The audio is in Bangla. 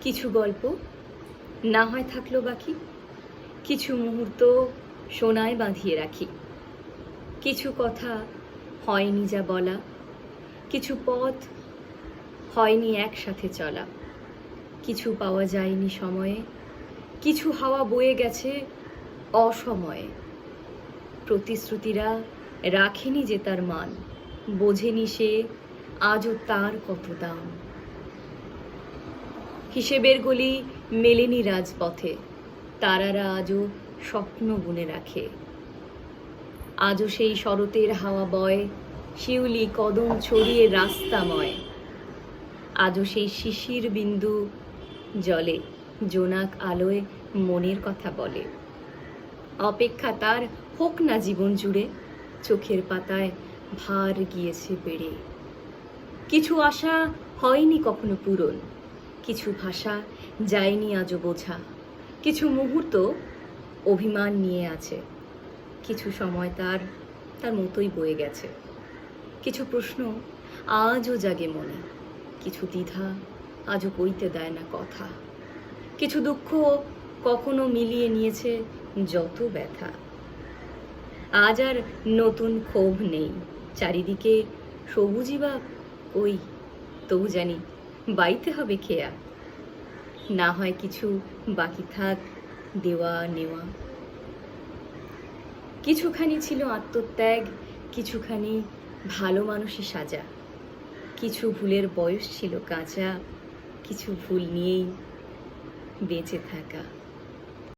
কিছু গল্প না হয় থাকল বাকি। কিছু মুহূর্ত সোনায় বাঁধিয়ে রাখি। কিছু কথা হয়নি যা বলা। কিছু পথ হয়নি একসাথে চলা। কিছু পাওয়া যায়নি সময়ে। কিছু হাওয়া বয়ে গেছে অসময়ে। প্রতিশ্রুতিরা রাখেনি যে তার মান। বোঝেনি সে আজও তার কত দাম। হিসেবের গলি মেলেনি রাজপথে। তারারা আজও স্বপ্ন বুনে রাখে। আজও সেই শরতের হাওয়া বয়, শিউলি কদম ছড়িয়ে রাস্তাময় আজও সেই শিশির বিন্দু জলে, জোনাক আলোয় মনের কথা বলে। অপেক্ষা তার হোক না জীবন জুড়ে, চোখের পাতায় ভার গিয়েছে বেড়ে। কিছু আশা হয়নি কখনো পূরণ। কিছু ভাষা যায়নি আজও বোঝা। কিছু মুহূর্ত অভিমান নিয়ে আছে। কিছু সময় তার তার মতোই বয়ে গেছে। কিছু প্রশ্ন আজও জাগে মনে। কিছু দ্বিধা আজও কইতে দেয় না কথা। কিছু দুঃখ কখনো মিলিয়ে নিয়েছে যত ব্যথা। আজ আর নতুন ক্ষোভ নেই। চারিদিকে সবুজই বা ওই তবু জানি বাইতে হবে খেয়া। না হয় কিছু বাকি থাক, দেওয়া, নেওয়া। কিছুখানি ছিল আত্মত্যাগ, কিছুখানি ভালো মানুষই সাজা। কিছু ভুলের বয়স ছিল কাঁচা, কিছু ভুল নিয়েই বেঁচে থাকা।